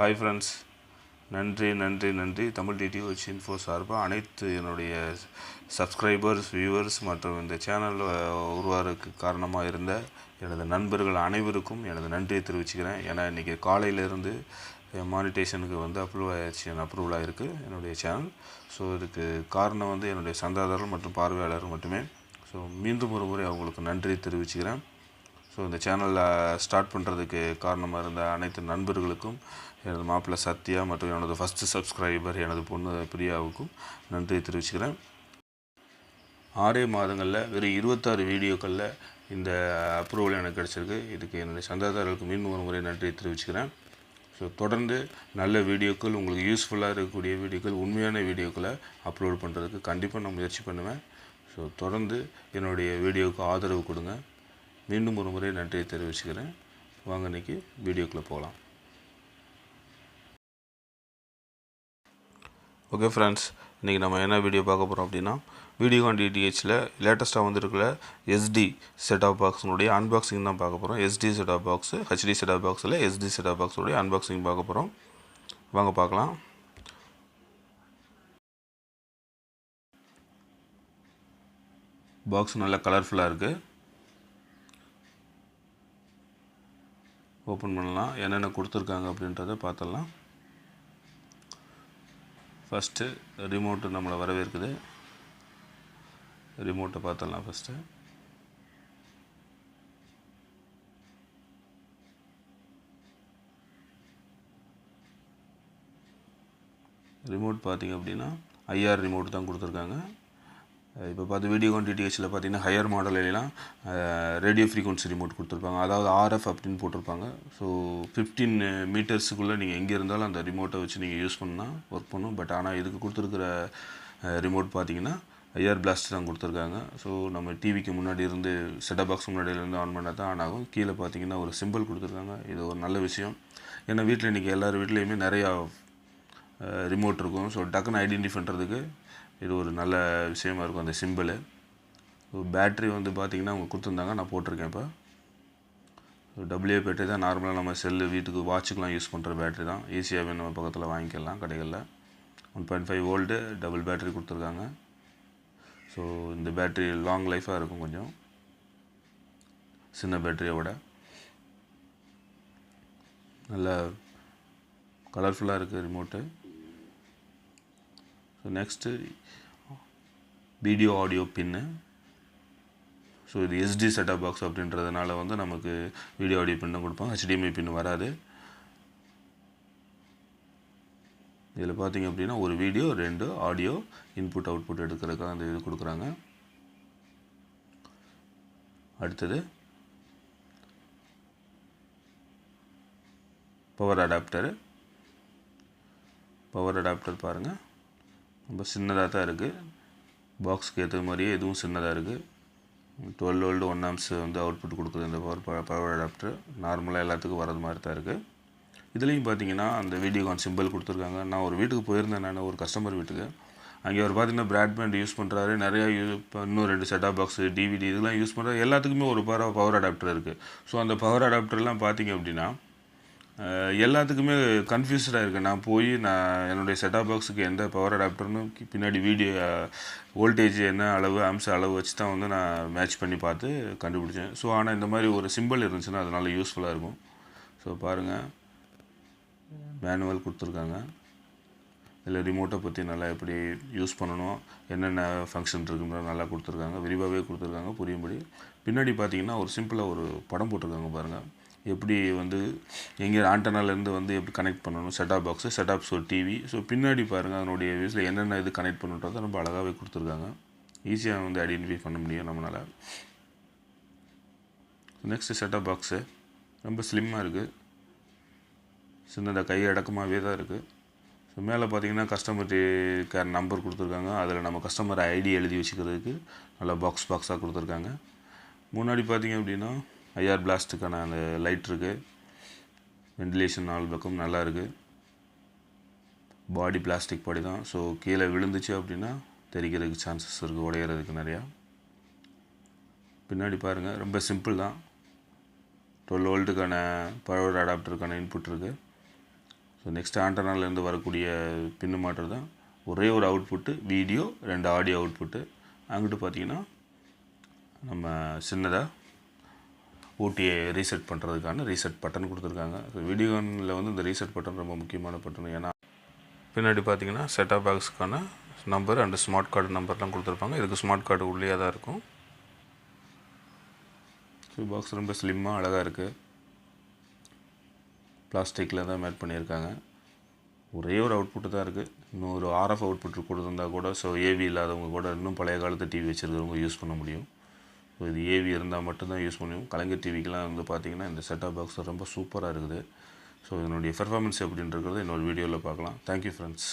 Hi friends நன்றி நன்றி நன்றி. தமிழ் டிடிஓச் இன்ஃபோ சார்பாக அனைத்து என்னுடைய சப்ஸ்கிரைபர்ஸ் வியூவர்ஸ் மற்றும் இந்த சேனல் உருவாருக்கு காரணமாக இருந்த எனது நண்பர்கள் அனைவருக்கும் எனது நன்றியை தெரிவிச்சுக்கிறேன். ஏன்னா இன்றைக்கி காலையிலேருந்து மானிட்டேஷனுக்கு வந்து அப்ரூவ் ஆயிடுச்சு அப்ரூவல் ஆகிருக்கு என்னுடைய சேனல் ஸோ இதுக்கு காரணம் வந்து என்னுடைய சந்தாதாரர் மற்றும் பார்வையாளர் மட்டுமே. ஸோ மீண்டும் ஒரு முறை அவங்களுக்கு நன்றி தெரிவிச்சுக்கிறேன். ஸோ இந்த சேனலில் ஸ்டார்ட் பண்ணுறதுக்கு காரணமாக இருந்த அனைத்து நண்பர்களுக்கும் எனது மாப்பிள்ளை சத்யா மற்றும் எனது ஃபஸ்ட்டு சப்ஸ்கிரைபர் எனது பொண்ணு பிரியாவுக்கும் நன்றி தெரிவிச்சுக்கிறேன். ஆறே மாதங்களில் வெறும் இருபத்தாறு வீடியோக்களில் இந்த அப்ரூவல் எனக்கு கிடச்சிருக்கு. இதுக்கு என்னுடைய சந்தாதாரர்களுக்கு மீண்டும் ஒரு முறை நன்றி தெரிவிச்சுக்கிறேன். ஸோ தொடர்ந்து நல்ல வீடியோக்கள் உங்களுக்கு யூஸ்ஃபுல்லாக இருக்கக்கூடிய வீடியோக்கள் உண்மையான வீடியோக்களை அப்லோட் பண்ணுறதுக்கு கண்டிப்பாக நான் முயற்சி பண்ணுவேன். ஸோ தொடர்ந்து என்னுடைய வீடியோவுக்கு ஆதரவு கொடுங்க. மீண்டும் ஒரு முறை நன்றியை தெரிவிச்சுக்கிறேன். வாங்க இன்றைக்கி வீடியோக்குள்ளே போகலாம். ஓகே ஃப்ரெண்ட்ஸ் இன்றைக்கி நம்ம என்ன வீடியோ பார்க்க போகிறோம் அப்படின்னா வீடியோகான் டிடிஹெச்சில் லேட்டஸ்ட்டாக வந்துருக்கிற எஸ்டி செட்டாப் பாக்ஸுடைய பாக்ஸினுடைய அன்பாக்சிங் தான் பார்க்க போகிறோம் SD set top box HD set top பாக்ஸில் எஸ்டி செட்டாப் பாக்ஸுடைய அன்பாக்சிங் பார்க்க போகிறோம் வாங்க பார்க்கலாம். பாக்ஸ் நல்லா கலர்ஃபுல்லாக இருக்குது ஓப்பன் பண்ணலாம். என்னென்ன கொடுத்துருக்காங்க அப்படின்றத பார்த்துடலாம். ஃபஸ்ட்டு ரிமோட்டு நம்மளை வரவேற்குது. ரிமோட்டை பார்த்துடலாம் ஃபஸ்ட்டு ரிமோட் பார்த்திங்க அப்படின்னா ஐஆர் ரிமோட் தான் கொடுத்துருக்காங்க. இப்போ பார்த்து வீடியோ டிடிஹெச்சில் பார்த்தீங்கன்னா ஹையர் மாடல்லாம் ரேடியோ ஃப்ரீக்வன்சி ரிமோட் கொடுத்துருப்பாங்க. அதாவது ஆர்எஃப் அப்படின்னு போட்டிருப்பாங்க. ஸோ ஃபிஃப்டீன் மீட்டர்ஸுக்குள்ளே நீங்கள் எங்கே இருந்தாலும் அந்த ரிமோட்டை வச்சு நீங்கள் யூஸ் பண்ணால் ஒர்க் பண்ணும். பட் ஆனால் இதுக்கு கொடுத்துருக்கிற ரிமோட் பார்த்தீங்கன்னா ஐஆர் பிளாஸ்ட் தான் கொடுத்துருக்காங்க. ஸோ நம்ம டிவிக்கு முன்னாடி இருந்து செட்டப் பாக்ஸ் முன்னாடியிலேருந்து ஆன் பண்ணால் தான் ஆன் ஆகும். கீழே பார்த்தீங்கன்னா ஒரு சிம்பிள் கொடுத்துருக்காங்க. இது ஒரு நல்ல விஷயம். ஏன்னா வீட்டில் இன்றைக்கி எல்லார் வீட்லேயுமே நிறையா ரிமோட் இருக்கும். ஸோ டக்குன்னு ஐடென்டிஃபை பண்ணுறதுக்கு இது ஒரு நல்ல விஷயமா இருக்கும் அந்த சிம்பிளு பேட்ரி வந்து பார்த்திங்கன்னா அவங்க கொடுத்துருந்தாங்க நான் போட்டிருக்கேன் இப்போ. டபிள்யூ பேட்டரி தான் நார்மலாக நம்ம செல்லு வீட்டுக்கு வாட்சுக்கெலாம் யூஸ் பண்ணுற பேட்ரி தான். ஈஸியாகவே நம்ம பக்கத்தில் வாங்கிக்கலாம் கடைகளில். One point five volt double battery கொடுத்துருக்காங்க. ஸோ இந்த பேட்ரி லாங் லைஃபாக இருக்கும் கொஞ்சம். சின்ன பேட்டரியோட நல்ல கலர்ஃபுல்லாக இருக்குது remote so next video audio pin so இது எஸ்டி செட்டப் பாக்ஸ் அப்படின்றதுனால வந்து நமக்கு வீடியோ ஆடியோ பின்னு கொடுப்பாங்க ஹெச்டிஎம்ஐ பின்னு வராது. இதில் பார்த்தீங்க அப்படின்னா ஒரு வீடியோ ரெண்டு ஆடியோ இன்புட் அவுட்புட் எடுக்கிறதுக்காக அந்த இது கொடுக்குறாங்க. அடுத்தது பவர் அடாப்டரு பவர் அடாப்டர் பாருங்கள் ரொம்ப சின்னதாக தான் இருக்குது பாக்ஸ்க்கு ஏற்ற மாதிரியே இதுவும் சின்னதாக இருக்குது டுவெல் வோல்டு ஒன் ஆம்ஸ் வந்து அவுட்புட் கொடுக்குது இந்த பவர் பவர் அடாப்டர் நார்மலாக எல்லாத்துக்கும் வரது மாதிரி தான் இருக்குது இதுலேயும் பார்த்தீங்கன்னா அந்த வீடியோகான் சிம்பிள் கொடுத்துருக்காங்க. நான் ஒரு வீட்டுக்கு போயிருந்தேன் நான் ஒரு கஸ்டமர் வீட்டுக்கு. அங்கே அவர் பார்த்தீங்கன்னா ப்ராட்பேண்ட் யூஸ் பண்ணுறாரு நிறையா யூ இப்போ இன்னும் ரெண்டு செட்டாப் பாக்ஸு டிவிடி இதெல்லாம் யூஸ் பண்ணுறாரு எல்லாத்துக்குமே ஒரு பவர் பவர் அடாப்டர் இருக்குது ஸோ அந்த பவர் அடாப்டர்லாம் பார்த்தீங்க அப்படின்னா எல்லாத்துக்குமே கன்ஃபியூஸ்டாக இருக்கேன். நான் போய் நான் என்னுடைய செட்டாப் பாக்ஸுக்கு எந்த பவர் அடாப்டர்னு பின்னாடி வீடியோ வோல்டேஜ் என்ன அளவு அம்ச அளவு வச்சு தான் வந்து நான் மேட்ச் பண்ணி பார்த்து கண்டுபிடிச்சேன். ஸோ ஆனால் இந்த மாதிரி ஒரு சிம்பிள் இருந்துச்சுன்னா நல்லா யூஸ்ஃபுல்லாக இருக்கும். ஸோ பாருங்கள் மேனுவல் கொடுத்துருக்காங்க. இதில் ரிமோட்டை பற்றி நல்லா எப்படி யூஸ் பண்ணணும் என்னென்ன ஃபங்க்ஷன் இருக்குன்ற நல்லா கொடுத்துருக்காங்க. விரிவாகவே கொடுத்துருக்காங்க புரியும்படி. பின்னாடி பார்த்தீங்கன்னா ஒரு சிம்பிளாக ஒரு படம் போட்டிருக்காங்க பாருங்கள் எப்படி வந்து எங்கே ஆண்டனாலேருந்து வந்து எப்படி கனெக்ட் பண்ணணும்? Set top box set top so TV so பின்னாடி பாருங்கள் அதனுடைய வியூஸில் என்னென்ன இது கனெக்ட் பண்ணுன்றதை ரொம்ப அழகாகவே கொடுத்துருக்காங்க. ஈஸியாக வந்து ஐடென்டிஃபை பண்ண முடியும் நம்மளால். நெக்ஸ்ட்டு செட்டாப் பாக்ஸு ரொம்ப ஸ்லிம்மாக இருக்குது சின்னதாக கை அடக்கமாகவே தான் இருக்குது ஸோ மேலே பார்த்தீங்கன்னா கஸ்டமர் கேர் நம்பர் கொடுத்துருக்காங்க. அதில் நம்ம கஸ்டமர் ஐடி எழுதி வச்சுக்கிறதுக்கு நல்லா பாக்ஸ் பாக்ஸாக கொடுத்துருக்காங்க. முன்னாடி பார்த்தீங்க அப்படின்னா ஐஆர் பிளாஸ்ட்டுக்கான அந்த லைட் இருக்குது வென்டிலேஷன் நாலு பக்கம் நல்லா இருக்குது பாடி பிளாஸ்டிக் பாடி தான். ஸோ கீழே விழுந்துச்சு அப்படின்னா தெரிக்கிறதுக்கு சான்சஸ் இருக்குது உடையிறதுக்கு நிறையா. பின்னாடி பாருங்கள் ரொம்ப சிம்பிள் தான். டுவெல் வோல்ட்டுக்கான பவர் அடாப்டருக்கான இன்புட் இருக்குது ஸோ நெக்ஸ்ட் ஆண்டனாலேருந்து வரக்கூடிய பின்னு மாற்றம் தான். ஒரே ஒரு அவுட்புட்டு வீடியோ ரெண்டு ஆடியோ அவுட்புட்டு அங்கிட்டு பார்த்தீங்கன்னா நம்ம சின்னதாக ஓடியை ரீசெட் பண்ணுறதுக்கான ரீசெட் பட்டன் கொடுத்துருக்காங்க. ஸோ வீடியோனில் வந்து இந்த ரீசெட் பட்டன் ரொம்ப முக்கியமான பட்டன் ஏன்னா பின்னாடி பார்த்தீங்கன்னா செட்டாப் பாக்ஸுக்கான நம்பர் அண்டு ஸ்மார்ட் கார்டு நம்பர்லாம் கொடுத்துருப்பாங்க. இதுக்கு ஸ்மார்ட் கார்டு உள்ளே தான் இருக்கும். ஸோ பாக்ஸ் ரொம்ப ஸ்லிம்மாக அழகாக இருக்குது பிளாஸ்டிக்கில் தான் மேட் பண்ணியிருக்காங்க. ஒரே ஒரு அவுட்புட்டு தான் இருக்குது இன்னும் ஒரு ஆர்எஃப் அவுட்புட் கொடுத்துருந்தா கூட ஸோ ஏவி இல்லாதவங்க கூட இன்னும் பழைய காலத்து டிவி வச்சுருக்கிறவங்க யூஸ் பண்ண முடியும். இது ஏவி இருந்தால் மட்டும்தான் யூஸ் பண்ணுவோம் கலைஞர் டிவிக்கெலாம் வந்து பார்த்திங்கன்னா இந்த செட்டாப் பாக்ஸ் ரொம்ப சூப்பராக இருக்குது. ஸோ இதனுடைய பெர்ஃபார்மன்ஸ் எப்படின்றது இன்னொரு வீடியோவில் பார்க்கலாம். Thank you friends